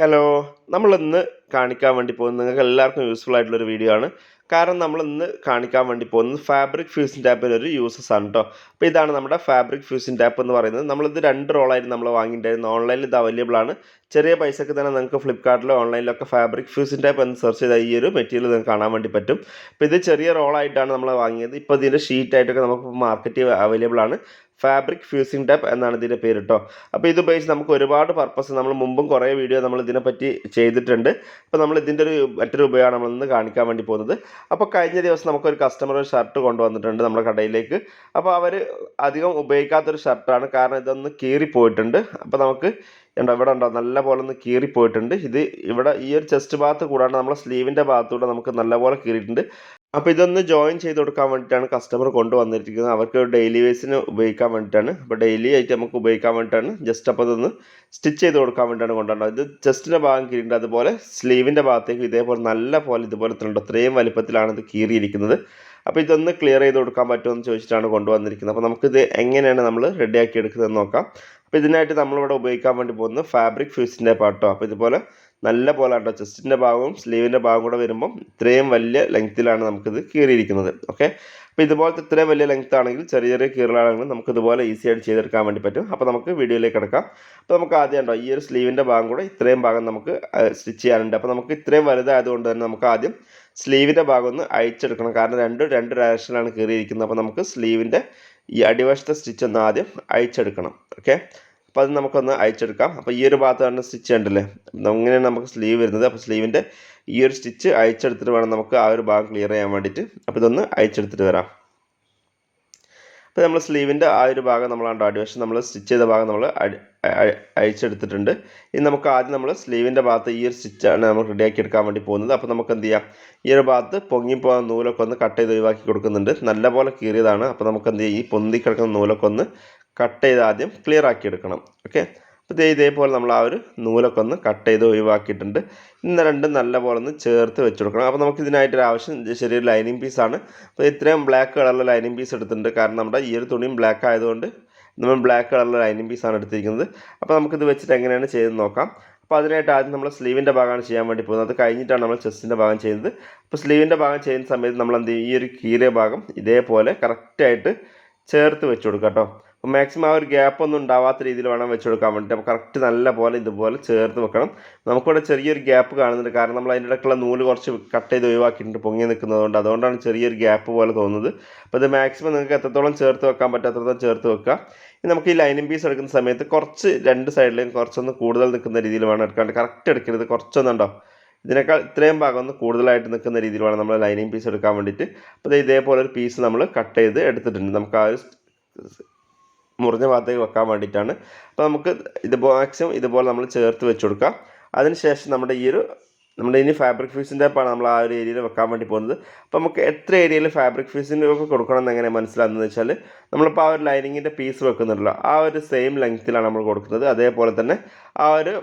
Hello നമ്മൾ ഇന്ന് കാണിക്കാൻ വേണ്ടി പോകുന്നത് നിങ്ങൾക്ക് എല്ലാവർക്കും യൂസ്ഫുൾ ആയിട്ടുള്ളൊരു വീഡിയോ ആണ്. കാരണം നമ്മൾ ഇന്ന് കാണിക്കാൻ വേണ്ടി പോകുന്നത് ഫാബ്രിക് ഫ്യൂസിന്റെ ടാപ്പിന്റെ ഒരു യൂസസ് ആണ് കേട്ടോ അപ്പോൾ ഇതാണ് നമ്മുടെ ഫാബ്രിക് ഫ്യൂസിന്റെ ടാപ്പ് എന്ന് പറയുന്നത്. നമ്മളിത് രണ്ട് റോളായിട്ട് നമ്മൾ വാങ്ങിയിട്ടുണ്ടായിരുന്നു. ഓൺലൈനിൽ ഇത് അവൈലബിൾ ആണ്. ചെറിയ പൈസയ്ക്ക് തന്നെ നിങ്ങൾക്ക് ഫ്ലിപ്കാർട്ടിലോ ഓൺലൈനിലൊക്കെ ഫാബ്രിക് ഫ്യൂസിന്റെ ടാപ്പ് എന്ന് സെർച്ച് ചെയ്താൽ ഈ ഒരു മെറ്റീരിയൽ നിങ്ങൾക്ക് കാണാൻ വേണ്ടി പറ്റും. അപ്പോൾ ഇത് ചെറിയ റോളായിട്ടാണ് നമ്മൾ വാങ്ങിയത്. ഇപ്പോൾ ഇതിന്റെ ഷീറ്റായിട്ടൊക്കെ നമുക്ക് മാർക്കറ്റിൽ അവൈലബിൾ ആണ്. ഫാബ്രിക് ഫ്യൂസിംഗ് ടാപ്പ് എന്നാണ് ഇതിന്റെ പേര് കേട്ടോ അപ്പോൾ ഇത് ഉപയോഗിച്ച് നമുക്ക് ഒരുപാട് പർപ്പസ് നമ്മൾ മുമ്പും കുറേ വീഡിയോ നമ്മൾ ഇതിനെപ്പറ്റി ചെയ്തിട്ടുണ്ട്. അപ്പോൾ നമ്മൾ ഇതിന്റെ ഒരു മറ്റൊരു ഉപയോഗമാണ് നമ്മൾ ഇന്ന് കാണിക്കാൻ വേണ്ടി പോകുന്നത്. അപ്പോൾ കഴിഞ്ഞ ദിവസം നമുക്കൊരു കസ്റ്റമർ ഒരു ഷർട്ട് കൊണ്ടുവന്നിട്ടുണ്ട് നമ്മുടെ കടയിലേക്ക്. അപ്പോൾ അവർ അധികം ഉപയോഗിക്കാത്തൊരു ഷർട്ടാണ് കാരണം ഇതൊന്ന് കീറിപ്പോയിട്ടുണ്ട്. അപ്പോൾ നമുക്ക് ഉണ്ടോ ഇവിടെ ഉണ്ടോ? നല്ല പോലെ ഒന്ന് കീറിപ്പോയിട്ടുണ്ട്. ഇത് ഇവിടെ ഈ ഒരു ചെസ്റ്റ് ഭാഗത്ത് കൂടാണ്ട് നമ്മുടെ സ്ലീവിന്റെ ഭാഗത്തൂടെ നമുക്ക് നല്ലപോലെ കീറിയിട്ടുണ്ട്. അപ്പോൾ ഇതൊന്ന് ജോയിൻ ചെയ്ത് കൊടുക്കാൻ വേണ്ടിയിട്ടാണ് കസ്റ്റമർ കൊണ്ടുവന്നിരിക്കുന്നത്. അവർക്ക് ഡെയിലി വേസിന് ഉപയോഗിക്കാൻ വേണ്ടിയിട്ടാണ്. അപ്പോൾ ഡെയിലി ആയിട്ട് നമുക്ക് ഉപയോഗിക്കാൻ വേണ്ടിയിട്ടാണ്. ജസ്റ്റ് അപ്പോൾ ഇതൊന്ന് സ്റ്റിച്ച് ചെയ്ത് കൊടുക്കാൻ വേണ്ടിയിട്ടാണ് കൊണ്ടുവന്നത് ഇത് ചെസ്റ്റിന്റെ ഭാഗം കീറിയിട്ടുണ്ട്. അതുപോലെ സ്ലീവിന്റെ ഭാഗത്തേക്ക് ഇതേപോലെ നല്ല പോലെ ഇതുപോലെ ഉണ്ട് അത്രയും വലിപ്പത്തിലാണ് ഇത് കീറിയിരിക്കുന്നത്. അപ്പോൾ ഇതൊന്ന് ക്ലിയർ ചെയ്ത് കൊടുക്കാൻ പറ്റുമെന്ന് ചോദിച്ചിട്ടാണ് കൊണ്ടുവന്നിരിക്കുന്നത്. അപ്പോൾ നമുക്കിത് എങ്ങനെയാണ് നമ്മൾ റെഡിയാക്കി എടുക്കുന്നതെന്ന് നോക്കാം. അപ്പോൾ ഇതിനായിട്ട് നമ്മളിവിടെ ഉപയോഗിക്കാൻ വേണ്ടി പോകുന്നത് ഫാബ്രിക് ഫ്യൂസിന്റെ പാട്ടോ അപ്പോൾ ഇതുപോലെ നല്ല പോലെ കേട്ടോ ചെസ്റ്റിന്റെ ഭാഗവും സ്ലീവിന്റെ ഭാഗവും കൂടെ വരുമ്പം ഇത്രയും വലിയ ലെങ്ത്തിലാണ് നമുക്കിത് കീറിയിരിക്കുന്നത്. ഓക്കെ അപ്പോൾ ഇതുപോലത്തെ ഇത്രയും വലിയ ലെങ്ത് ആണെങ്കിൽ ചെറിയ ചെറിയ കീറലാണെങ്കിൽ നമുക്ക് ഇതുപോലെ ഈസി ആയിട്ട് ചെയ്തെടുക്കാൻ വേണ്ടി പറ്റും. അപ്പോൾ നമുക്ക് വീഡിയോയിലേക്ക് കിടക്കാം. അപ്പോൾ നമുക്ക് ആദ്യം ഉണ്ടോ? ഈ ഒരു സ്ലീവിന്റെ ഭാഗം കൂടെ ഇത്രയും ഭാഗം നമുക്ക് സ്റ്റിച്ച് ചെയ്യാനുണ്ട്. അപ്പോൾ നമുക്ക് ഇത്രയും വലുതായതുകൊണ്ട് തന്നെ നമുക്ക് ആദ്യം സ്ലീവിന്റെ ഭാഗം ഒന്ന് അയച്ചെടുക്കണം കാരണം രണ്ടും രണ്ട് ഡയറക്ഷനിലാണ് കീറിയിരിക്കുന്നത്. അപ്പോൾ നമുക്ക് സ്ലീവിന്റെ ഈ അടിവശത്തെ സ്റ്റിച്ച് ഒന്ന് ആദ്യം അയച്ചെടുക്കണം ഓക്കെ അപ്പോൾ അത് നമുക്കൊന്ന് അയച്ചെടുക്കാം. അപ്പോൾ ഈ ഒരു ഭാഗത്താണ് സ്റ്റിച്ച് ഉണ്ടല്ലേ അങ്ങനെയാണ് നമുക്ക് സ്ലീവ് വരുന്നത്. അപ്പോൾ സ്ലീവിന്റെ ഈ ഒരു സ്റ്റിച്ച് അയച്ചെടുത്തിട്ട് വേണം നമുക്ക് ആ ഒരു ഭാഗം ക്ലിയർ ചെയ്യാൻ വേണ്ടിയിട്ട്. അപ്പോൾ ഇതൊന്ന് അയച്ചെടുത്തിട്ട് വരാം. അപ്പോൾ നമ്മൾ സ്ലീവിന്റെ ആ ഒരു ഭാഗം നമ്മൾ കണ്ടോ? അടിവശം നമ്മൾ സ്റ്റിച്ച് ചെയ്ത ഭാഗം നമ്മൾ അഴിച്ചെടുത്തിട്ടുണ്ട്. ഇനി നമുക്ക് ആദ്യം നമ്മൾ സ്ലീവിന്റെ ഭാഗത്ത് ഈ ഒരു സ്റ്റിച്ചാണ് നമ്മൾ റെഡിയാക്കി എടുക്കാൻ വേണ്ടി പോകുന്നത്. അപ്പോൾ നമുക്ക് എന്ത് ചെയ്യാം? ഈ ഒരു ഭാഗത്ത് പൊങ്ങിപ്പോകുന്ന നൂലൊക്കെ ഒന്ന് കട്ട് ചെയ്ത് ഒഴിവാക്കി കൊടുക്കുന്നുണ്ട്. നല്ലപോലെ കീറിയതാണ്. അപ്പോൾ നമുക്ക് എന്ത് ചെയ്യാം? ഈ പൊന്തി കിടക്കുന്ന നൂലൊക്കെ ഒന്ന് കട്ട് ചെയ്ത് ആദ്യം ക്ലിയർ ആക്കി എടുക്കണം. ഓക്കെ അപ്പോൾ ഇതേപോലെ നമ്മൾ ആ ഒരു നൂലൊക്കെ ഒന്ന് കട്ട് ചെയ്ത് ഒഴിവാക്കിയിട്ടുണ്ട്. ഇന്ന് രണ്ടും നല്ലപോലെ ഒന്ന് ചേർത്ത് വെച്ച് കൊടുക്കണം. അപ്പോൾ നമുക്ക് ഇതിനായിട്ടൊരു ആവശ്യം ചെറിയൊരു ലൈനിങ് പീസാണ് അപ്പോൾ ഇത്രയും ബ്ലാക്ക് കളറിലെ ലൈനിങ് പീസ് എടുത്തിട്ടുണ്ട്. കാരണം നമ്മുടെ ഈ ഒരു തുണിയും ബ്ലാക്ക് ആയതുകൊണ്ട് നമ്മൾ ബ്ലാക്ക് കളറിലെ ലൈനിങ് പീസാണ് എടുത്തിരിക്കുന്നത്. അപ്പോൾ നമുക്കിത് വെച്ചിട്ട് എങ്ങനെയാണ് ചെയ്ത് നോക്കാം. അപ്പോൾ അതിനായിട്ട് ആദ്യം നമ്മൾ സ്ലീവിന്റെ ഭാഗമാണ് ചെയ്യാൻ വേണ്ടി പോകുന്നത്. അത് കഴിഞ്ഞിട്ടാണ് നമ്മൾ ചെസ്റ്റിന്റെ ഭാഗം ചെയ്യുന്നത്. അപ്പോൾ സ്ലീവിന്റെ ഭാഗം ചെയ്യുന്ന സമയത്ത് നമ്മൾ എന്ത് ഈ ഒരു കീറിയ ഭാഗം ഇതേപോലെ കറക്റ്റായിട്ട് ചേർത്ത് വെച്ച് കൊടുക്കാം കേട്ടോ. അപ്പോൾ മാക്സിമം ആ ഒരു ഗ്യാപ്പ് ഒന്നും ഉണ്ടാവാത്ത രീതിയിൽ വേണം വെച്ച് കൊടുക്കാൻ വേണ്ടിയിട്ട്. അപ്പോൾ കറക്റ്റ് നല്ല പോലെ ഇതുപോലെ ചേർത്ത് വെക്കണം. നമുക്കിവിടെ ചെറിയൊരു ഗ്യാപ്പ് കാണുന്നുണ്ട്. കാരണം നമ്മൾ അതിന്റെ ഇടയ്ക്കുള്ള നൂൽ കുറച്ച് കട്ട് ചെയ്ത് ഒഴിവാക്കിയിട്ടുണ്ട് പൊങ്ങി നിൽക്കുന്നതുകൊണ്ട് അതുകൊണ്ടാണ് ചെറിയൊരു ഗ്യാപ്പ് പോലെ തോന്നുന്നത്. അപ്പോൾ ഇത് മാക്സിമം നിങ്ങൾക്ക് എത്രത്തോളം ചേർത്ത് വെക്കാൻ പറ്റും അത്രത്തോളം ചേർത്ത് വെക്കുക. ഇനി നമുക്ക് ഈ ലൈനിങ് പീസ് എടുക്കുന്ന സമയത്ത് കുറച്ച് രണ്ട് സൈഡിലും കുറച്ചൊന്ന് കൂടുതൽ നിൽക്കുന്ന രീതിയിൽ വേണം എടുക്കാണ്ട് കറക്റ്റ് എടുക്കരുത്. കുറച്ചൊന്നുണ്ടോ ഇതിനേക്കാൾ ഇത്രയും ഭാഗം ഒന്ന് കൂടുതലായിട്ട് നിൽക്കുന്ന രീതിയിൽ വേണം നമ്മൾ ലൈനിങ് പീസ് എടുക്കാൻ വേണ്ടിയിട്ട്. അപ്പോൾ ഇതേപോലെ ഒരു പീസ് നമ്മൾ കട്ട് ചെയ്ത് എടുത്തിട്ടുണ്ട്. നമുക്ക് ആ ഒരു മുറിഞ്ഞ ഭാഗത്തേക്ക് വെക്കാൻ വേണ്ടിയിട്ടാണ്. അപ്പോൾ നമുക്ക് ഇത് മാക്സിമം ഇതുപോലെ നമ്മൾ ചേർത്ത് വെച്ച് കൊടുക്കാം. അതിനുശേഷം നമ്മുടെ ഈ ഒരു നമ്മുടെ ഇനി ഫാബ്രിക് ഫ്യൂസിന്റെ ടൈപ്പാണ് നമ്മൾ ആ ഒരു ഏരിയയിൽ വെക്കാൻ വേണ്ടി പോകുന്നത്. അപ്പോൾ നമുക്ക് എത്ര ഏരിയയിൽ ഫാബ്രിക് ഫ്യൂസിന്റെ ഒക്കെ കൊടുക്കണം എന്ന് എങ്ങനെ മനസ്സിലാകുന്നത് വെച്ചാൽ നമ്മളിപ്പോൾ ആ ഒരു ലൈനിങ്ങിന്റെ പീസ് വെക്കുന്നുണ്ടല്ലോ. ആ ഒരു സെയിം ലെങ്ത്തിലാണ് നമ്മൾ കൊടുക്കുന്നത്. അതേപോലെ തന്നെ ആ ഒരു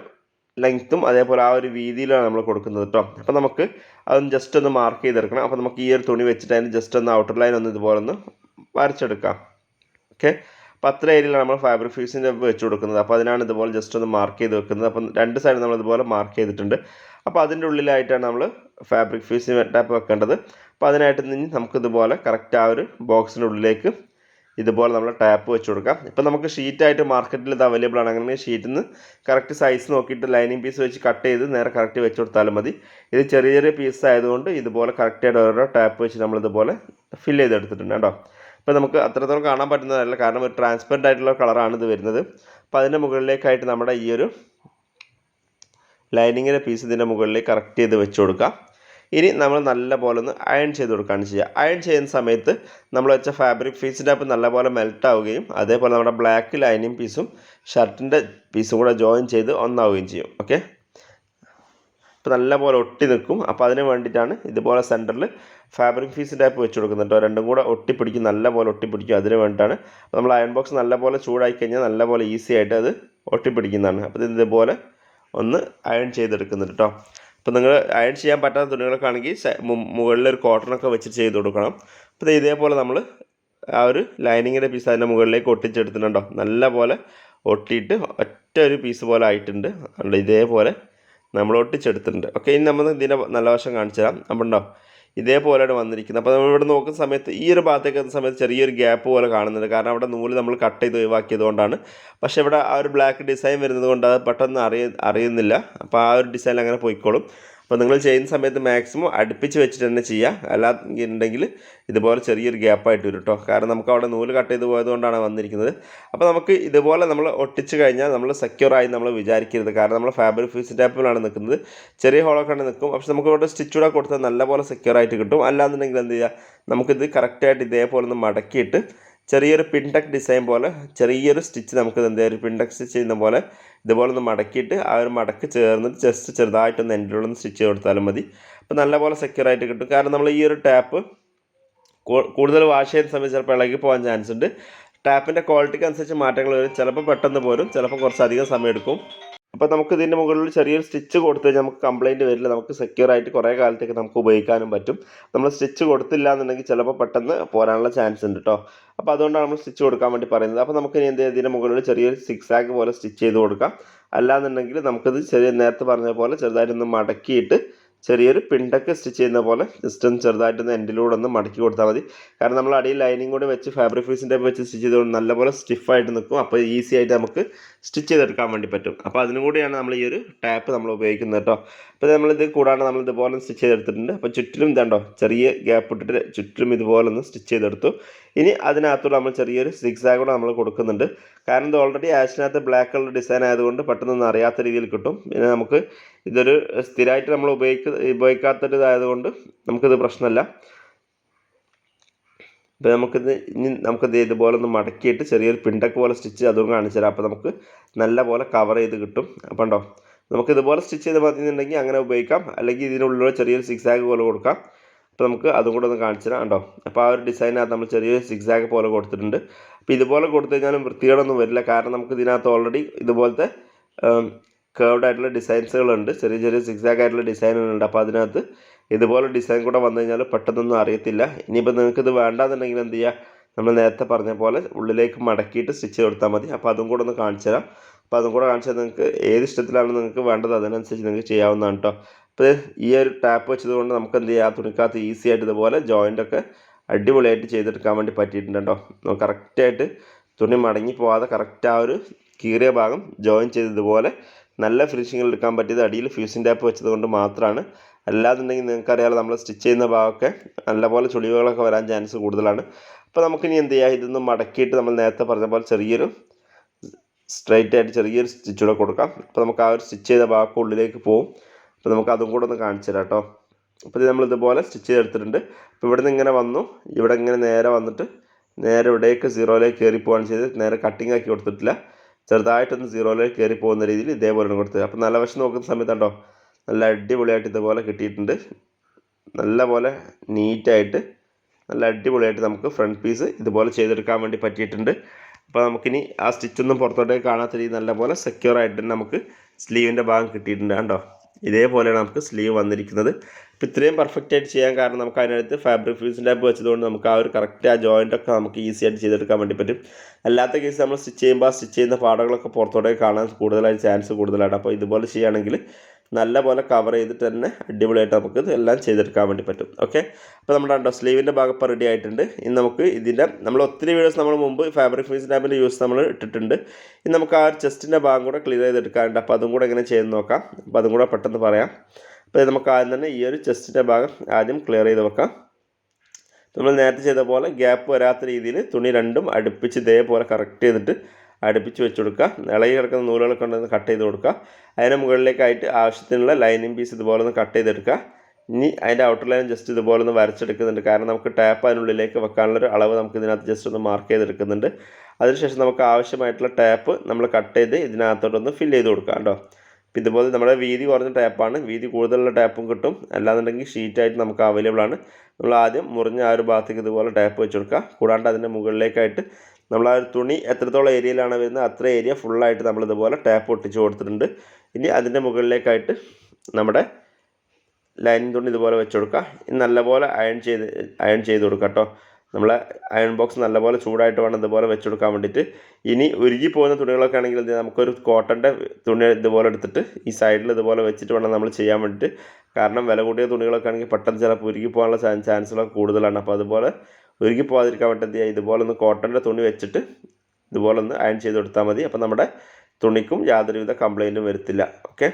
ലെങ്ത്തും അതേപോലെ ആ ഒരു വീതിയിലാണ് നമ്മൾ കൊടുക്കുന്നത് കേട്ടോ അപ്പോൾ നമുക്ക് അതൊന്ന് ജസ്റ്റ് ഒന്ന് മാർക്ക് ചെയ്തെടുക്കണം. അപ്പോൾ നമുക്ക് ഈ ഒരു തുണി വെച്ചിട്ട് അതിന് ജസ്റ്റ് ഒന്ന് ഔട്ടർ ലൈൻ ഒന്ന് ഇതുപോലെ ഒന്ന് വരച്ചെടുക്കാം. ഓക്കെ അത്ര ഏരിയയിലാണ് നമ്മൾ ഫൈബർ ഫ്യൂസിന്റെ വെച്ച് കൊടുക്കുന്നത്. അപ്പോൾ അതിനാണ് ഇതുപോലെ ജസ്റ്റ് ഒന്ന് മാർക്ക് ചെയ്ത് വെക്കുന്നത്. അപ്പം രണ്ട് സൈഡ് നമ്മൾ ഇതുപോലെ മാർക്ക് ചെയ്തിട്ടുണ്ട്. അപ്പോൾ അതിന്റെ ഉള്ളിലായിട്ടാണ് നമ്മൾ ഫാബ്രിക് ഫ്യൂസിന് ടാപ്പ് വെക്കേണ്ടത്. അപ്പോൾ അതിനായിട്ട് നിന്ന് നമുക്ക് ഇതുപോലെ കറക്റ്റ് ആ ഒരു ബോക്സിന്റെ ഉള്ളിലേക്ക് ഇതുപോലെ നമ്മൾ ടാപ്പ് വെച്ച് കൊടുക്കാം. ഇപ്പോൾ നമുക്ക് ഷീറ്റായിട്ട് മാർക്കറ്റിൽ ഇത് അവൈലബിൾ ആണ്. അങ്ങനെ ഷീറ്റിൽ നിന്ന് കറക്റ്റ് സൈസ് നോക്കിയിട്ട് ലൈനിങ് പീസ് വെച്ച് കട്ട് ചെയ്ത് നേരെ കറക്റ്റ് വെച്ച് കൊടുത്താലും മതി. ഇത് ചെറിയ ചെറിയ പീസ് ആയതുകൊണ്ട് ഇതുപോലെ കറക്റ്റായിട്ട് ഓരോ ടാപ്പ് വെച്ച് നമ്മൾ ഇതുപോലെ ഫില്ല് ചെയ്തെടുത്തിട്ടുണ്ട് കേട്ടോ. ഇപ്പോൾ നമുക്ക് അത്രത്തോളം കാണാൻ പറ്റുന്നതല്ല. കാരണം ഒരു ട്രാൻസ്പെറന്റ് ആയിട്ടുള്ള കളറാണ് ഇത് വരുന്നത്. അപ്പോൾ അതിന്റെ മുകളിലേക്കായിട്ട് നമ്മുടെ ഈ ഒരു ലൈനിങ്ങിന്റെ പീസ് ഇതിന്റെ മുകളിലേക്ക് കറക്റ്റ് ചെയ്ത് വെച്ച് കൊടുക്കാം. ഇനി നമ്മൾ നല്ല പോലെ ഒന്ന് അയൺ ചെയ്ത് കൊടുക്കുകയാണ് ചെയ്യുക. അയൺ ചെയ്യുന്ന സമയത്ത് നമ്മൾ വെച്ച ഫാബ്രിക് പീസിന്റെ അപ്പം നല്ലപോലെ മെൽറ്റ് ആവുകയും അതേപോലെ നമ്മുടെ ബ്ലാക്ക് ലൈനിങ് പീസും ഷർട്ടിന്റെ പീസും കൂടെ ജോയിൻ ചെയ്ത് ഒന്നാവുകയും ചെയ്യും. ഓക്കെ അപ്പോൾ നല്ലപോലെ ഒട്ടി നിൽക്കും. അപ്പോൾ അതിന് വേണ്ടിയിട്ടാണ് ഇതുപോലെ സെന്ററിൽ ഫാബ്രിക് ഫീസ് ടൈപ്പ് വെച്ച് കൊടുക്കുന്നുണ്ട് രണ്ടും കൂടെ ഒട്ടിപ്പിടിക്കും നല്ലപോലെ ഒട്ടിപ്പിടിക്കും അതിന് വേണ്ടിയിട്ടാണ്. നമ്മൾ അയൺ ബോക്സ് നല്ലപോലെ ചൂടാക്കി കഴിഞ്ഞാൽ നല്ലപോലെ ഈസി ആയിട്ട് അത് ഒട്ടിപ്പിടിക്കുന്നതാണ്. അപ്പോൾ ഇത് ഇതുപോലെ ഒന്ന് അയൺ ചെയ്തെടുക്കുന്നുണ്ട് കേട്ടോ. അപ്പോൾ നിങ്ങൾ അയൺ ചെയ്യാൻ പറ്റാത്ത തുണികളൊക്കെ ആണെങ്കിൽ മുകളിൽ ഒരു കോട്ടണൊക്കെ വെച്ച് ചെയ്ത് കൊടുക്കണം. അപ്പോൾ ഇതേപോലെ നമ്മൾ ആ ഒരു ലൈനിങ്ങിന്റെ പീസ് അതിന്റെ മുകളിലേക്ക് ഒട്ടിച്ചെടുത്തിട്ടുണ്ടോ നല്ല പോലെ ഒട്ടിയിട്ട് ഒറ്റ ഒരു പീസ് പോലെ ആയിട്ടുണ്ട്. ഇതേപോലെ നമ്മൾ ഒട്ടിച്ചെടുത്തിട്ടുണ്ട്. ഓക്കെ ഇനി നമ്മൾ ഇതിന്റെ നല്ല വശം കാണിച്ചു തരാം. നമ്മളുണ്ടോ ഇതേപോലെയാണ് വന്നിരിക്കുന്നത്. അപ്പോൾ നമ്മൾ ഇവിടെ നോക്കുന്ന സമയത്ത് ഈ ഒരു ഭാഗത്തേക്ക് എത്തുന്ന സമയത്ത് ചെറിയൊരു ഗ്യാപ്പ് പോലെ കാണുന്നുണ്ട്. കാരണം അവിടെ നൂൽ നമ്മൾ കട്ട് ചെയ്ത് ഒഴിവാക്കിയത് കൊണ്ടാണ്. പക്ഷേ ഇവിടെ ആ ഒരു ബ്ലാക്ക് ഡിസൈൻ വരുന്നത് കൊണ്ട് അത് പെട്ടെന്ന് അറിയ അറിയുന്നില്ല. അപ്പോൾ ആ ഒരു ഡിസൈൻ അങ്ങനെ പോയിക്കോളും. അപ്പോൾ നിങ്ങൾ ചെയ്യുന്ന സമയത്ത് മാക്സിമം അടുപ്പിച്ച് വെച്ചിട്ട് തന്നെ ചെയ്യുക അല്ലാന്നുണ്ടെങ്കിൽ ഇതുപോലെ ചെറിയൊരു ഗ്യാപ്പായിട്ട് വരും കേട്ടോ കാരണം നമുക്ക് അവിടെ നൂൽ കട്ട് ചെയ്ത് പോയതുകൊണ്ടാണ് വന്നിരിക്കുന്നത്. അപ്പോൾ നമുക്ക് ഇതുപോലെ നമ്മൾ ഒട്ടിച്ച് കഴിഞ്ഞാൽ നമ്മൾ സെക്യൂറായി നമ്മൾ വിചാരിക്കരുത്. കാരണം നമ്മൾ ഫാബ്രിക് ഫീസ് ടാപ്പിലാണ് നിൽക്കുന്നത്. ചെറിയ ഹോളൊക്കെ നിൽക്കും. പക്ഷെ നമുക്ക് ഇവിടെ സ്റ്റിച്ച് കൂടെ കൊടുത്താൽ നല്ലപോലെ സെക്യൂർ ആയിട്ട് കിട്ടും. അല്ലാന്നുണ്ടെങ്കിൽ എന്ത് ചെയ്യുക നമുക്കിത് കറക്റ്റായിട്ട് ഇതേപോലെ ഒന്ന് മടക്കിയിട്ട് ചെറിയൊരു പിൻടക്ക് ഡിസൈൻ പോലെ ചെറിയൊരു സ്റ്റിച്ച് നമുക്ക് എന്ത് ഒരു പിൻടക്ക് സ്റ്റിച്ച് ചെയ്യുന്ന പോലെ ഇതുപോലെ ഒന്ന് മടക്കിയിട്ട് ആ ഒരു മടക്ക് ചേർന്നിട്ട് ജസ്റ്റ് ചെറുതായിട്ടൊന്ന് ഉള്ളിൽ സ്റ്റിച്ച് കൊടുത്താലും മതി. അപ്പോൾ നല്ലപോലെ സെക്യൂർ ആയിട്ട് കിട്ടും. കാരണം നമ്മൾ ഈ ഒരു ടാപ്പ് കൂടുതൽ വാഷ് ചെയ്യുന്ന സമയത്ത് ചിലപ്പോൾ ഇളകി പോകാൻ ചാൻസ് ഉണ്ട്. ടാപ്പിന്റെ ക്വാളിറ്റിക്ക് അനുസരിച്ച് മാറ്റങ്ങൾ വരും. ചിലപ്പോൾ പെട്ടെന്ന് പോരും. ചിലപ്പോൾ കുറച്ചധികം സമയം എടുക്കും. അപ്പോൾ നമുക്ക് ഇതിന്റെ മുകളിൽ ചെറിയൊരു സ്റ്റിച്ച് കൊടുത്ത് നമുക്ക് കംപ്ലൈന്റ് വരില്ല. നമുക്ക് സെക്യൂർ ആയിട്ട് കുറേ കാലത്തേക്ക് നമുക്ക് ഉപയോഗിക്കാനും പറ്റും. നമ്മൾ സ്റ്റിച്ച് കൊടുത്തില്ല എന്നുണ്ടെങ്കിൽ ചിലപ്പോൾ പെട്ടെന്ന് പോരാനുള്ള ചാൻസ് ഉണ്ട് കേട്ടോ അപ്പോൾ അതുകൊണ്ടാണ് നമ്മൾ സ്റ്റിച്ച് കൊടുക്കാൻ വേണ്ടി പറയുന്നത്. അപ്പോൾ നമുക്ക് ഇനി എന്ത് ഇതിന്റെ മുകളിൽ ചെറിയൊരു സിക്സ് ആഗ് പോലെ സ്റ്റിച്ച് ചെയ്ത് കൊടുക്കാം. അല്ലാന്നുണ്ടെങ്കിൽ നമുക്കിത് ചെറിയ നേരത്തെ പറഞ്ഞ പോലെ ചെറുതായിട്ടൊന്ന് മടക്കിയിട്ട് ചെറിയൊരു പിണ്ടൊക്കെ സ്റ്റിച്ച് ചെയ്യുന്ന പോലെ ജസ്റ്റ് ഒന്ന് ചെറുതായിട്ടൊന്ന് എൻഡിലൂടെ ഒന്ന് മടക്കി കൊടുത്താൽ മതി. കാരണം നമ്മൾ അടിയിൽ ലൈനിങ് കൂടെ വെച്ച് ഫാബ്രിക് ഫീസിന്റെ വെച്ച് സ്റ്റിച്ച് ചെയ്തുകൊണ്ട് നല്ലപോലെ സ്റ്റിഫായിട്ട് നിൽക്കും. അപ്പോൾ ഈസി ആയിട്ട് നമുക്ക് സ്റ്റിച്ച് ചെയ്തെടുക്കാൻ വേണ്ടി പറ്റും. അപ്പോൾ അതിനും കൂടിയാണ് നമ്മൾ ഈ ഒരു ടാപ്പ് നമ്മൾ ഉപയോഗിക്കുന്നത് കേട്ടോ. അപ്പോൾ നമ്മളിത് കൂടാണ്ട് നമ്മൾ ഇതുപോലെ സ്റ്റിച്ച് ചെയ്തെടുത്തിട്ടുണ്ട്. അപ്പോൾ ചുറ്റിലും ഇതുണ്ടോ? ചെറിയ ഗ്യാപ്പ് ഇട്ടിട്ട് ചുറ്റിലും ഇതുപോലെ ഒന്ന് സ്റ്റിച്ച് ചെയ്തെടുത്തു. ഇനി അതിനകത്തൂടെ നമ്മൾ ചെറിയൊരു സിക്സാഗ് കൂടെ നമ്മൾ കൊടുക്കുന്നുണ്ട്. കാരണം ഇത് ഓൾറെഡി ആഷിനകത്ത് ബ്ലാക്ക് കളർ ഡിസൈൻ ആയതുകൊണ്ട് പെട്ടെന്നൊന്നും അറിയാത്ത രീതിയിൽ കിട്ടും. പിന്നെ നമുക്ക് ഇതൊരു സ്ഥിരമായിട്ട് നമ്മൾ ഉപയോഗിക്ക ഉപയോഗിക്കാത്തൊരിതായതുകൊണ്ട് നമുക്കിത് പ്രശ്നമല്ല. അപ്പോൾ നമുക്കിത് ഇനി നമുക്കിത് ഇതുപോലെ ഒന്ന് മടക്കിയിട്ട് ചെറിയൊരു പിണ്ടക്ക് പോലെ സ്റ്റിച്ച് അതും കാണിച്ചു തരാം. അപ്പോൾ നമുക്ക് നല്ല പോലെ കവർ ചെയ്ത് കിട്ടും. അപ്പം ഉണ്ടോ നമുക്ക് ഇതുപോലെ സ്റ്റിച്ച് ചെയ്ത് മതിയെന്നുണ്ടെങ്കിൽ അങ്ങനെ ഉപയോഗിക്കാം. അല്ലെങ്കിൽ ഇതിനുള്ളിലൂടെ ചെറിയൊരു സിക്സ് ആഗ് പോലെ കൊടുക്കാം. അപ്പോൾ നമുക്ക് അതും കൂടെ ഒന്ന് കാണിച്ചു തരാം. ഉണ്ടോ അപ്പോൾ ആ ഒരു ഡിസൈനകത്ത് നമ്മൾ ചെറിയൊരു സിക്സ് ആഗ് പോലെ കൊടുത്തിട്ടുണ്ട്. അപ്പോൾ ഇതുപോലെ കൊടുത്തു കഴിഞ്ഞാലും വൃത്തികേടൊന്നും വരില്ല. കാരണം നമുക്ക് ഇതിനകത്ത് ഓൾറെഡി ഇതുപോലത്തെ കേർവ്ഡ് ആയിട്ടുള്ള ഡിസൈൻസുകളുണ്ട് ചെറിയ ചെറിയ സിക്സാക്ക് ആയിട്ടുള്ള ഡിസൈനുകളുണ്ട് അപ്പോൾ അതിനകത്ത് ഇതുപോലെ ഡിസൈൻ കൂടെ വന്നു കഴിഞ്ഞാൽ പെട്ടെന്നൊന്നും അറിയത്തില്ല. ഇനിയിപ്പോൾ നിങ്ങൾക്ക് ഇത് വേണ്ടാന്നുണ്ടെങ്കിൽ എന്ത് ചെയ്യുക നമ്മൾ നേരത്തെ പറഞ്ഞ പോലെ ഉള്ളിലേക്ക് മടക്കിയിട്ട് സ്റ്റിച്ച് കൊടുത്താൽ മതി. അപ്പോൾ അതും കൂടെ ഒന്ന് കാണിച്ചു തരാം. അപ്പോൾ അതും കൂടെ കാണിച്ചാൽ നിങ്ങൾക്ക് ഏത് ഇഷ്ടത്തിലാണ് നിങ്ങൾക്ക് വേണ്ടത് അതിനനുസരിച്ച് നിങ്ങൾക്ക് ചെയ്യാവുന്നതാണ് കേട്ടോ അപ്പോൾ ഈ ഒരു ടാപ്പ് വെച്ചത് കൊണ്ട് നമുക്ക് എന്ത് ചെയ്യാം? തുണിക്കകത്ത് ഈസി ആയിട്ട് ഇതുപോലെ ജോയിന്റൊക്കെ അടിപൊളിയായിട്ട് ചെയ്തെടുക്കാൻ വേണ്ടി പറ്റിയിട്ടുണ്ട് കേട്ടോ കറക്റ്റായിട്ട് തുണി മടങ്ങി പോവാതെ കറക്റ്റ് ആ ഒരു കീറിയ ഭാഗം ജോയിൻ ചെയ്ത് ഇതുപോലെ നല്ല ഫിനിഷിങ്ങിൽ എടുക്കാൻ പറ്റിയത് അടിയിൽ ഫ്യൂസിങ് ടാപ്പ് വെച്ചത് കൊണ്ട് മാത്രമാണ് അല്ലാന്നുണ്ടെങ്കിൽ നിങ്ങൾക്കറിയാലോ നമ്മൾ സ്റ്റിച്ച് ചെയ്യുന്ന ഭാഗമൊക്കെ നല്ലപോലെ ചുളിവുകളൊക്കെ വരാൻ ചാൻസ് കൂടുതലാണ്. അപ്പോൾ നമുക്കിനി എന്ത് ചെയ്യാം? ഇതൊന്ന് മടക്കിയിട്ട് നമ്മൾ നേരത്തെ പറഞ്ഞ പോലെ ചെറിയൊരു സ്ട്രൈറ്റ് ആയിട്ട് ചെറിയൊരു സ്റ്റിച്ച് കൂടെ കൊടുക്കാം. അപ്പോൾ നമുക്ക് ആ ഒരു സ്റ്റിച്ച് ചെയ്ത ഭാഗം ഉള്ളിലേക്ക് പോകും അപ്പോൾ നമുക്ക് അതും കൂടെ ഒന്ന് കാണിച്ചു തരാം കേട്ടോ. അപ്പോൾ ഇത് നമ്മൾ ഇതുപോലെ സ്റ്റിച്ച് ചെയ്തെടുത്തിട്ടുണ്ട്. അപ്പോൾ ഇവിടെ നിന്ന് ഇങ്ങനെ വന്നു. ഇവിടെ ഇങ്ങനെ നേരെ വന്നിട്ട് നേരെ ഇവിടേക്ക് സീറോയിലേക്ക് കയറി പോവുകയാണ് ചെയ്ത് നേരെ കട്ടിങ് ആക്കി കൊടുത്തിട്ടില്ല. ചെറുതായിട്ടൊന്ന് സീറോയിലേക്ക് കയറി പോകുന്ന രീതിയിൽ ഇതേപോലെയാണ് കൊടുത്തത്. അപ്പോൾ നല്ല വശം നോക്കുന്ന സമയത്ത് കണ്ടോ നല്ല അടിപൊളിയായിട്ട് ഇതുപോലെ കിട്ടിയിട്ടുണ്ട്. നല്ല പോലെ നീറ്റായിട്ട് നല്ല അടിപൊളിയായിട്ട് നമുക്ക് ഫ്രണ്ട് പീസ് ഇതുപോലെ ചെയ്തെടുക്കാൻ വേണ്ടി പറ്റിയിട്ടുണ്ട്. അപ്പോൾ നമുക്കിനി ആ സ്റ്റിച്ചൊന്നും പുറത്തോട്ടേക്ക് കാണാത്ത രീതി നല്ലപോലെ സെക്യൂർ ആയിട്ട് നമുക്ക് സ്ലീവിന്റെ ഭാഗം കിട്ടിയിട്ടുണ്ട് കണ്ടോ. ഇതേപോലെയാണ് നമുക്ക് സ്ലീവ് വന്നിരിക്കുന്നത്. അപ്പോൾ ഇത്രയും പെർഫെക്റ്റ് ആയിട്ട് ചെയ്യാൻ കാരണം നമുക്ക് അതിനകത്ത് ഫാബ്രിക് ഫ്യൂസിന്റെ ആപ്പ് വെച്ചതുകൊണ്ട് നമുക്ക് ആ ഒരു കറക്റ്റ് ആ ജോയിന്റ് ഒക്കെ നമുക്ക് ഈസി ആയിട്ട് ചെയ്തെടുക്കാൻ വേണ്ടി പറ്റും. അല്ലാത്ത കേസ് നമ്മൾ സ്റ്റിച്ച് ചെയ്യുമ്പോൾ സ്റ്റിച്ച് ചെയ്യുന്ന പാടുകളൊക്കെ പുറത്തോട്ടേക്ക് കാണാൻ കൂടുതലായി ചാൻസ് കൂടുതലാണ് അപ്പോൾ ഇതുപോലെ ചെയ്യുകയാണെങ്കിൽ നല്ല പോലെ കവർ ചെയ്തിട്ട് തന്നെ അടിപൊളിയായിട്ട് നമുക്ക് ഇതെല്ലാം ചെയ്തെടുക്കാൻ വേണ്ടി പറ്റും. ഓക്കെ അപ്പോൾ നമ്മുടെ കണ്ടോ സ്ലീവിന്റെ ഭാഗം ഇപ്പോൾ റെഡി ആയിട്ടുണ്ട്. ഇനി നമുക്ക് ഇതിന്റെ നമ്മൾ ഒത്തിരി വീഡിയോസ് നമ്മൾ മുമ്പ് ഫാബ്രിക് ഫീസ് ടാബിന്റെ യൂസ് നമ്മൾ ഇട്ടിട്ടുണ്ട്. ഇനി നമുക്ക് ആ ചെസ്റ്റിന്റെ ഭാഗം കൂടെ ക്ലിയർ ചെയ്തെടുക്കാനുണ്ട് അപ്പോൾ അതും കൂടെ എങ്ങനെ ചെയ്യുന്ന നോക്കാം. അപ്പോൾ അതും കൂടെ പെട്ടെന്ന് പറയാം. അപ്പോൾ നമുക്ക് ആദ്യം തന്നെ ഈ ഒരു ചെസ്റ്റിന്റെ ഭാഗം ആദ്യം ക്ലിയർ ചെയ്ത് വെക്കാം. നമ്മൾ നേരത്തെ ചെയ്ത പോലെ ഗ്യാപ്പ് വരാത്ത രീതിയിൽ തുണി രണ്ടും അടുപ്പിച്ച് ഇതേപോലെ കറക്റ്റ് ചെയ്തിട്ട് അടുപ്പിച്ച് വെച്ച് കൊടുക്കുക. ഇളകി കിടക്കുന്ന നൂലുകളൊക്കെ ഉണ്ടെന്ന് കട്ട് ചെയ്ത് കൊടുക്കുക. അതിന് മുകളിലേക്കായിട്ട് ആവശ്യത്തിനുള്ള ലൈനിങ് പീസ് ഇതുപോലെ ഒന്ന് കട്ട് ചെയ്തെടുക്കുക. ഇനി അതിന്റെ ഔട്ടർ ലൈൻ ജസ്റ്റ് ഇതുപോലെ ഒന്ന് വരച്ചെടുക്കുന്നുണ്ട്. കാരണം നമുക്ക് ടാപ്പ് അതിനുള്ളിലേക്ക് വെക്കാനുള്ളൊരു അളവ് നമുക്ക് ഇതിനകത്ത് ജസ്റ്റ് ഒന്ന് മാർക്ക് ചെയ്തെടുക്കുന്നുണ്ട്. അതിനുശേഷം നമുക്ക് ആവശ്യമായിട്ടുള്ള ടാപ്പ് നമ്മൾ കട്ട് ചെയ്ത് ഇതിനകത്തോട്ടൊന്ന് ഫില്ല് ചെയ്ത് കൊടുക്കുക കേട്ടോ. ഇതുപോലെ നമ്മുടെ വീതി കുറഞ്ഞ ടാപ്പാണ് വീതി കൂടുതലുള്ള ടാപ്പും കിട്ടും. അല്ലാന്നുണ്ടെങ്കിൽ ഷീറ്റായിട്ട് നമുക്ക് അവൈലബിൾ ആണ്. നമ്മൾ ആദ്യം മുറിഞ്ഞ ആ ഒരു ഭാഗത്തേക്ക് ഇതുപോലെ ടാപ്പ് വെച്ച് കൊടുക്കുക. കൂടാണ്ട് അതിന്റെ മുകളിലേക്കായിട്ട് നമ്മൾ ആ ഒരു തുണി എത്രത്തോളം ഏരിയയിലാണ് വരുന്നത് അത്ര ഏരിയ ഫുള്ളായിട്ട് നമ്മൾ ഇതുപോലെ ടാപ്പ് ഒട്ടിച്ച് കൊടുത്തിട്ടുണ്ട്. ഇനി അതിന്റെ മുകളിലേക്കായിട്ട് നമ്മുടെ ലൈനിങ് തുണി ഇതുപോലെ വെച്ച് കൊടുക്കുക നല്ലപോലെ അയൺ ചെയ്ത് അയൺ ചെയ്ത് കൊടുക്കുക കേട്ടോ നമ്മളെ അയൺ ബോക്സ് നല്ലപോലെ ചൂടായിട്ട് വേണം ഇതുപോലെ വെച്ച് കൊടുക്കാൻ വേണ്ടിയിട്ട്. ഇനി ഉരുകി പോകുന്ന തുണികളൊക്കെ ആണെങ്കിൽ നമുക്കൊരു കോട്ടന്റെ തുണി ഇതുപോലെ എടുത്തിട്ട് ഈ സൈഡിൽ ഇതുപോലെ വെച്ചിട്ട് വേണം നമ്മൾ ചെയ്യാൻ വേണ്ടിയിട്ട്. കാരണം വില കൂടിയ തുണികളൊക്കെ ആണെങ്കിൽ പെട്ടെന്ന് ചിലപ്പോൾ ഉരുകി പോകാനുള്ള ചാൻസുകളൊക്കെ കൂടുതലാണ്. അപ്പോൾ അതുപോലെ ഉരുകി പോകാതിരിക്കാൻ വേണ്ടി എന്ത് ഇതുപോലെ ഒന്ന് കോട്ടന്റെ തുണി വെച്ചിട്ട് ഇതുപോലെ ഒന്ന് അയൺ ചെയ്ത് കൊടുത്താൽ മതി. അപ്പോൾ നമ്മുടെ തുണിക്കും യാതൊരുവിധ കംപ്ലൈന്റും വരത്തില്ല. ഓക്കെ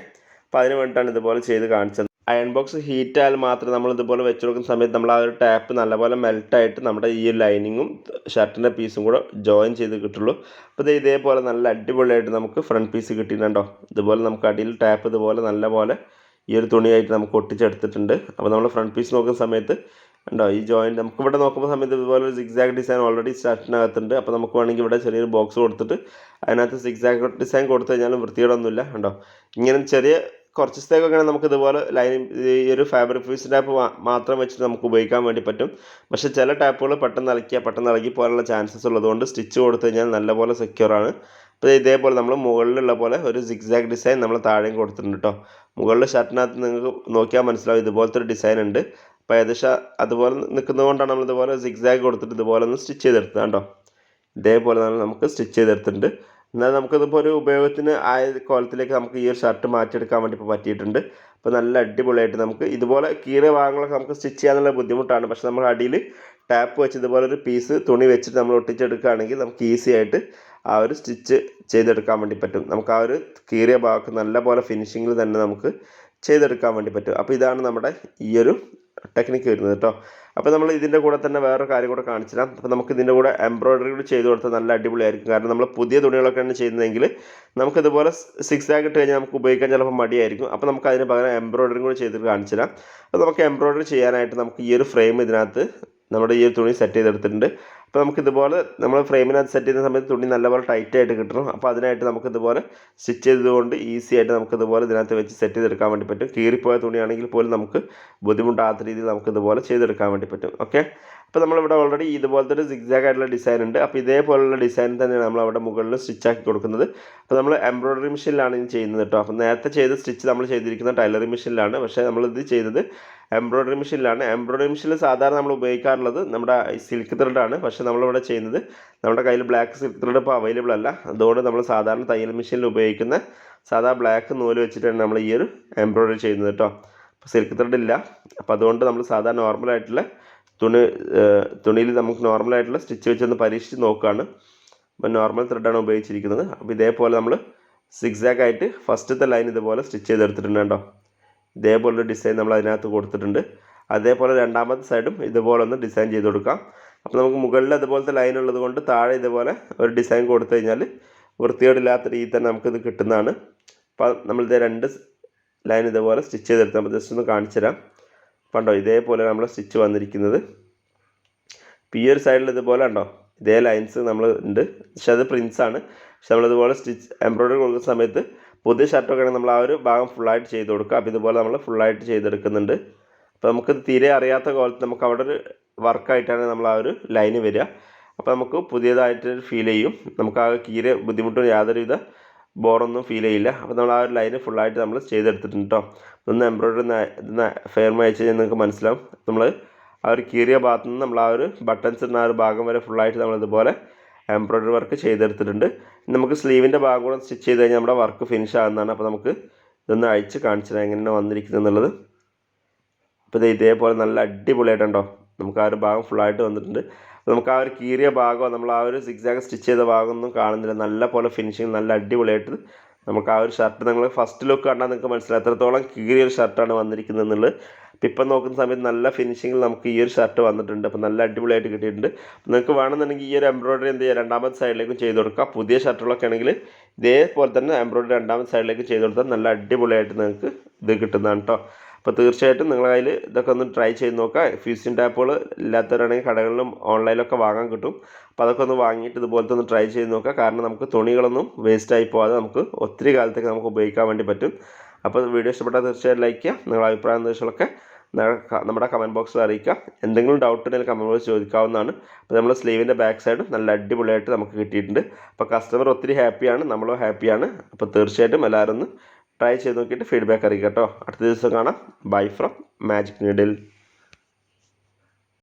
അപ്പോൾ അതിന് വേണ്ടിയിട്ടാണ് ഇതുപോലെ ചെയ്ത് കാണിച്ചത്. അയൺ ബോക്സ് ഹീറ്റ് മാത്രമേ നമ്മൾ ഇതുപോലെ വെച്ച് കൊടുക്കുന്ന സമയത്ത് നമ്മൾ ആ ഒരു ടാപ്പ് നല്ലപോലെ മെൽട്ടായിട്ട് നമ്മുടെ ഈ ലൈനിങ്ങും ഷർട്ടിന്റെ പീസും കൂടെ ജോയിൻ ചെയ്ത് കിട്ടുള്ളൂ. അപ്പോൾ ഇത് ഇതേപോലെ നല്ല അടിപൊളിയായിട്ട് നമുക്ക് ഫ്രണ്ട് പീസ് കിട്ടിയിട്ടുണ്ടോ? ഇതുപോലെ നമുക്ക് അടിയിൽ ടാപ്പ് ഇതുപോലെ നല്ലപോലെ ഈ ഒരു തുണിയായിട്ട് നമുക്ക് ഒട്ടിച്ചെടുത്തിട്ടുണ്ട്. അപ്പോൾ നമ്മൾ ഫ്രണ്ട് പീസ് നോക്കുന്ന സമയത്ത് ഉണ്ടോ ഈ ജോയിന്റ് നമുക്ക് ഇവിടെ നോക്കുമ്പോൾ സമയത്ത് ഇതുപോലെ ഒരു സിക്സാഗ് ഡിസൈൻ ഓൾറെഡി സ്റ്റാർട്ടിനകത്തുണ്ട് അപ്പോൾ നമുക്ക് വേണമെങ്കിൽ ഇവിടെ ചെറിയൊരു ബോക്സ് കൊടുത്തിട്ട് അതിനകത്ത് സിക്സാഗ് ഡിസൈൻ കൊടുത്തു കഴിഞ്ഞാലും വൃത്തികേടൊന്നുമില്ല ഉണ്ടോ ഇങ്ങനെ ചെറിയ കുറച്ച് ദിവസത്തേക്കൊക്കെ നമുക്ക് ഇതുപോലെ ലൈൻ ഈ ഒരു ഫാബ്രിക് ഫ്യൂസ് ടാപ്പ് മാത്രം വെച്ചിട്ട് നമുക്ക് ഉപയോഗിക്കാൻ വേണ്ടി പറ്റും. പക്ഷെ ചില ടാപ്പുകൾ പെട്ടെന്ന് ഇളക്കിയാൽ പെട്ടെന്ന് ഇളകി പോകാനുള്ള ചാൻസസ് ഉള്ളതുകൊണ്ട് സ്റ്റിച്ച് കൊടുത്തു കഴിഞ്ഞാൽ നല്ലപോലെ സെക്യൂർ ആണ്. അപ്പോൾ ഇതേപോലെ നമ്മൾ മുകളിലുള്ള പോലെ ഒരു സിക്സാഗ് ഡിസൈൻ നമ്മൾ താഴെയും കൊടുത്തിട്ടുണ്ട് കേട്ടോ മുകളിൽ ഷർട്ടിനകത്ത് നിങ്ങൾക്ക് നോക്കിയാൽ മനസ്സിലാവും ഇതുപോലത്തെ ഒരു ഡിസൈൻ ഉണ്ട്. അപ്പോൾ ഏകദേശം അതുപോലെ നിൽക്കുന്നതുകൊണ്ടാണ് നമ്മൾ ഇതുപോലെ സിക്സാഗ് കൊടുത്തിട്ട് ഇതുപോലെ ഒന്ന് സ്റ്റിച്ച് ചെയ്തെടുത്തത് കേട്ടോ ഇതേപോലെ തന്നെ നമുക്ക് സ്റ്റിച്ച് ചെയ്തെടുത്തിട്ടുണ്ട്. എന്നാൽ നമുക്കിതിപ്പോൾ ഒരു ഉപയോഗത്തിന് ആയ കോലത്തിലേക്ക് നമുക്ക് ഈ ഒരു ഷർട്ട് മാറ്റിയെടുക്കാൻ വേണ്ടി ഇപ്പോൾ പറ്റിയിട്ടുണ്ട്. അപ്പോൾ നല്ല അടിപൊളിയായിട്ട് നമുക്ക് ഇതുപോലെ കീറിയ ഭാഗങ്ങളൊക്കെ നമുക്ക് സ്റ്റിച്ച് ചെയ്യാനുള്ള ബുദ്ധിമുട്ടാണ്. പക്ഷേ നമ്മൾ അടിയിൽ ടാപ്പ് വെച്ച് ഇതുപോലെ ഒരു പീസ് തുണി വെച്ചിട്ട് നമ്മൾ ഒട്ടിച്ചെടുക്കുകയാണെങ്കിൽ നമുക്ക് ഈസി ആയിട്ട് ആ ഒരു സ്റ്റിച്ച് ചെയ്തെടുക്കാൻ വേണ്ടി പറ്റും. നമുക്ക് ആ ഒരു കീറിയ ഭാഗത്ത് നല്ല പോലെ ഫിനിഷിങ്ങിൽ തന്നെ നമുക്ക് ചെയ്തെടുക്കാൻ വേണ്ടി പറ്റും. അപ്പോൾ ഇതാണ് നമ്മുടെ ഈ ഒരു ടെക്നിക്ക് വരുന്നത് കേട്ടോ അപ്പോൾ നമ്മൾ ഇതിന്റെ കൂടെ തന്നെ വേറൊരു കാര്യം കൂടെ കാണിച്ചു തരാം അപ്പോൾ നമുക്ക് ഇതിന്റെ കൂടെ എംബ്രോയ്ഡറി കൂടി ചെയ്ത് കൊടുത്താൽ നല്ല അടിപൊളിയായിരിക്കും. കാരണം നമ്മൾ പുതിയ തുണികളൊക്കെയാണ് ചെയ്യുന്നതെങ്കിൽ നമുക്കിതുപോലെ സിക്സ് ആഗ് ഇട്ട് കഴിഞ്ഞാൽ നമുക്ക് ഉപയോഗിക്കാൻ ചിലപ്പോൾ മടിയായിരിക്കും. അപ്പോൾ നമുക്ക് അതിന് പകരം എംബ്രോയ്ഡറി കൂടി ചെയ്തിട്ട് കാണിച്ചു തരാം അപ്പോൾ നമുക്ക് എംബ്രോയ്ഡറി ചെയ്യാനായിട്ട് നമുക്ക് ഈ ഒരു ഫ്രെയിം ഇതിനകത്ത് നമ്മുടെ ഈ ഒരു തുണി സെറ്റ് ചെയ്തെടുത്തിട്ടുണ്ട്. അപ്പോൾ നമുക്ക് ഇതുപോലെ നമ്മൾ ഫ്രെയിമിനകത്ത് സെറ്റ് ചെയ്യുന്ന സമയത്ത് തുണി നല്ലപോലെ ടൈറ്റ് ആയിട്ട് കിട്ടണം. അപ്പോൾ അതിനായിട്ട് നമുക്ക് ഇതുപോലെ സ്റ്റിച്ച് ചെയ്തുകൊണ്ട് ഈസി ആയിട്ട് നമുക്ക് ഇതുപോലെ ഇതിനകത്ത് വെച്ച് സെറ്റ് ചെയ്തെടുക്കാൻ വേണ്ടി പറ്റും. കീറിപ്പോയ തുണിയാണെങ്കിൽ പോലും നമുക്ക് ബുദ്ധിമുട്ടാത്ത രീതിയിൽ നമുക്ക് ഇതുപോലെ ചെയ്തെടുക്കാൻ വേണ്ടി പറ്റും. ഓക്കെ അപ്പോൾ നമ്മളിവിടെ ഓൾറെഡി ഇതുപോലത്തെ ഒരു സിക്സാഗ് ആയിട്ടുള്ള ഡിസൈൻ ഉണ്ട്. അപ്പോൾ ഇതേപോലുള്ള ഡിസൈൻ തന്നെയാണ് നമ്മൾ അവിടെ മുകളിൽ സ്റ്റിച്ച് ആക്കി കൊടുക്കുന്നത്. അപ്പോൾ നമ്മൾ എംബ്രോയ്ഡറി മെഷീനിലാണ് ഇത് ചെയ്യുന്നത് കേട്ടോ അപ്പോൾ നേരത്തെ ചെയ്ത സ്റ്റിച്ച് നമ്മൾ ചെയ്തിരിക്കുന്ന ടൈലറിംഗ് മെഷീനിലാണ് പക്ഷേ നമ്മളിത് ചെയ്തത് എംബ്രോയ്ഡറി മെഷീനിലാണ് എംബ്രോയിഡറി മെഷീനിൽ സാധാരണ നമ്മൾ ഉപയോഗിക്കാറുള്ളത് നമ്മുടെ സിൽക്ക് ത്രെഡാണ് പക്ഷേ നമ്മളിവിടെ ചെയ്യുന്നത് നമ്മുടെ കയ്യിൽ ബ്ലാക്ക് സിൽക്ക് ത്രെഡ് ഇപ്പോൾ അവൈലബിൾ അല്ല. അതുകൊണ്ട് നമ്മൾ സാധാരണ തയ്യൽ മെഷീനിൽ ഉപയോഗിക്കുന്ന സാധാ ബ്ലാക്ക് നൂൽ വെച്ചിട്ടാണ് നമ്മൾ ഈ ഒരു എംബ്രോയ്ഡറി ചെയ്യുന്നത് കേട്ടോ. അപ്പോൾ സിൽക്ക് ത്രെഡ് ഇല്ല. അപ്പോൾ അതുകൊണ്ട് നമ്മൾ സാധാ നോർമലായിട്ടുള്ള തുണി തുണിയിൽ നമുക്ക് നോർമലായിട്ടുള്ള സ്റ്റിച്ച് വെച്ചൊന്ന് പരീക്ഷിച്ച് നോക്കുകയാണ് അപ്പോൾ നോർമൽ ത്രെഡാണ് ഉപയോഗിച്ചിരിക്കുന്നത്. അപ്പോൾ ഇതേപോലെ നമ്മൾ സിക്സാക്ക് ആയിട്ട് ഫസ്റ്റത്തെ ലൈൻ ഇതുപോലെ സ്റ്റിച്ച് ചെയ്തെടുത്തിട്ടുണ്ട് കേട്ടോ. ഇതേപോലൊരു ഡിസൈൻ നമ്മൾ അതിനകത്ത് കൊടുത്തിട്ടുണ്ട്. അതേപോലെ രണ്ടാമത്തെ സൈഡും ഇതുപോലെ ഒന്ന് ഡിസൈൻ ചെയ്ത് കൊടുക്കാം. അപ്പോൾ നമുക്ക് മുകളിൽ അതുപോലത്തെ ലൈൻ ഉള്ളത് കൊണ്ട് താഴെ ഇതുപോലെ ഒരു ഡിസൈൻ കൊടുത്തു കഴിഞ്ഞാൽ വൃത്തികേടില്ലാത്ത രീതിയിൽ തന്നെ നമുക്കിത് കിട്ടുന്നതാണ്. അപ്പോൾ നമ്മളിത് രണ്ട് ലൈൻ ഇതുപോലെ സ്റ്റിച്ച് ചെയ്തെടുത്താൽ നമ്മൾ ജസ്റ്റ് ഒന്ന് കാണിച്ചു തരാം. കണ്ടോ ഇതേപോലെ നമ്മൾ സ്റ്റിച്ച് വന്നിരിക്കുന്നത്. ഈ ഒരു സൈഡിൽ ഇതുപോലെ ഉണ്ടോ ഇതേ ലൈൻസ് നമ്മൾ ഉണ്ട്. പക്ഷെ അത് പ്രിൻസ് ആണ്. പക്ഷെ നമ്മളിതുപോലെ സ്റ്റിച്ച് എംബ്രോയ്ഡറി കൊടുക്കുന്ന സമയത്ത് പുതിയ ഷർട്ടൊക്കെ ആണെങ്കിൽ നമ്മൾ ആ ഒരു ഭാഗം ഫുള്ളായിട്ട് ചെയ്ത് കൊടുക്കുക. അപ്പോൾ ഇതുപോലെ നമ്മൾ ഫുള്ളായിട്ട് ചെയ്തെടുക്കുന്നുണ്ട്. അപ്പോൾ നമുക്ക് തീരെ അറിയാത്ത കോലത്ത് നമുക്ക് അവിടെ ഒരു വർക്കായിട്ടാണ് നമ്മൾ ആ ഒരു ലൈന് വരിക. അപ്പോൾ നമുക്ക് പുതിയതായിട്ട് ഫീൽ ചെയ്യും. നമുക്ക് ആ കീരെ ബുദ്ധിമുട്ടും യാതൊരുവിധ ബോറൊന്നും ഫീൽ ചെയ്യില്ല. അപ്പോൾ നമ്മൾ ആ ഒരു ലൈന് ഫുള്ളായിട്ട് നമ്മൾ ചെയ്തെടുത്തിട്ടുണ്ട് കേട്ടോ ഒന്ന് എംബ്രോയിഡറി ഫെയർമ അയച്ചു കഴിഞ്ഞാൽ നിങ്ങൾക്ക് മനസ്സിലാവും. നമ്മൾ ആ ഒരു കീറിയ ഭാഗത്തു നിന്ന് നമ്മൾ ആ ഒരു ബട്ടൺസ് ഇടുന്ന ആ ഒരു ഭാഗം വരെ ഫുള്ളായിട്ട് നമ്മൾ ഇതുപോലെ എംബ്രോയിഡറി വർക്ക് ചെയ്തെടുത്തിട്ടുണ്ട്. നമുക്ക് സ്ലീവിന്റെ ഭാഗം കൂടെ സ്റ്റിച്ച് ചെയ്ത് കഴിഞ്ഞാൽ നമ്മുടെ വർക്ക് ഫിനിഷ് ആകുന്നതാണ് അപ്പോൾ നമുക്ക് ഇതൊന്ന് അയച്ച് കാണിച്ചു തരാം. എങ്ങനെയാണ് വന്നിരിക്കുന്നത് എന്നുള്ളത്. അപ്പോൾ ഇത് ഇതേപോലെ നല്ല അടിപൊളിയായിട്ടുണ്ടോ? നമുക്ക് ആ ഒരു ഭാഗം ഫുള്ളായിട്ട് വന്നിട്ടുണ്ട്. നമുക്ക് ആ ഒരു കീറിയ ഭാഗമോ നമ്മൾ ആ ഒരു സിക്സാഗ് സ്റ്റിച്ച് ചെയ്ത ഭാഗമൊന്നും കാണുന്നില്ല. നല്ല പോലെ ഫിനിഷിങ് നല്ല അടിപൊളിയായിട്ട് നമുക്ക് ആ ഒരു ഷർട്ട് നിങ്ങൾ ഫസ്റ്റ് ലുക്ക് കണ്ടാൽ നിങ്ങൾക്ക് മനസ്സിലായി എത്രത്തോളം കീറിയ ഒരു ഷർട്ടാണ് വന്നിരിക്കുന്നത് എന്നുള്ളത്. അപ്പം ഇപ്പം നോക്കുന്ന സമയത്ത് നല്ല ഫിനിഷിങ്ങിൽ നമുക്ക് ഈ ഒരു ഷർട്ട് വന്നിട്ടുണ്ട്. അപ്പോൾ നല്ല അടിപൊളിയായിട്ട് കിട്ടിയിട്ടുണ്ട്. നിങ്ങൾക്ക് വേണമെന്നുണ്ടെങ്കിൽ ഈ ഒരു എംബ്രോയ്ഡറി എന്ത് ചെയ്യുക രണ്ടാമത്തെ സൈഡിലേക്കും ചെയ്ത് കൊടുക്കുക പുതിയ ഷർട്ടുകളൊക്കെ ആണെങ്കിൽ ഇതേപോലെ തന്നെ എംബ്രോയ്ഡറി രണ്ടാമത്തെ സൈഡിലേക്ക് ചെയ്ത് കൊടുത്താൽ നല്ല അടിപൊളിയായിട്ട് നിങ്ങൾക്ക് ഇത് കിട്ടുന്നതാണ് കേട്ടോ അപ്പോൾ തീർച്ചയായിട്ടും നിങ്ങൾ അതിൽ ഇതൊക്കെ ഒന്ന് ട്രൈ ചെയ്ത് നോക്കുക ഫ്യൂസിൻ ടാപ്പുകൾ ഇല്ലാത്തവരാണെങ്കിൽ കടകളിലും ഓൺലൈനിലൊക്കെ വാങ്ങാൻ കിട്ടും. അപ്പോൾ അതൊക്കെ ഒന്ന് വാങ്ങിയിട്ട് ഇതുപോലത്തെ ഒന്ന് ട്രൈ ചെയ്ത് നോക്കുക കാരണം നമുക്ക് തുണികളൊന്നും വേസ്റ്റ് ആയി പോകാതെ നമുക്ക് ഒത്തിരി കാലത്തേക്ക് നമുക്ക് ഉപയോഗിക്കാൻ വേണ്ടി പറ്റും. അപ്പോൾ വീഡിയോ ഇഷ്ടപ്പെട്ടാൽ തീർച്ചയായിട്ടും ലൈക്ക് ചെയ്യുക. നിങ്ങളുടെ അഭിപ്രായ നിർദ്ദേശങ്ങളൊക്കെ നമ്മുടെ കമന്റ് ബോക്സിൽ അറിയിക്കുക. എന്തെങ്കിലും ഡൗട്ട് ഉണ്ടെങ്കിൽ കമന്റ് ബോക്സ് ചോദിക്കാവുന്നതാണ്. അപ്പോൾ നമ്മൾ സ്ലീവിന്റെ ബാക്ക് സൈഡ് നല്ല അടിപൊളിയായിട്ട് നമുക്ക് കിട്ടിയിട്ടുണ്ട്. അപ്പോൾ കസ്റ്റമർ ഒത്തിരി ഹാപ്പിയാണ് നമ്മളും ഹാപ്പിയാണ് അപ്പോൾ തീർച്ചയായിട്ടും എല്ലാവരും ഒന്ന് ട്രൈ ചെയ്ത് നോക്കിയിട്ട് ഫീഡ്ബാക്ക് അറിയിക്കാം കേട്ടോ അടുത്ത ദിവസം കാണാം. Bye from magic needle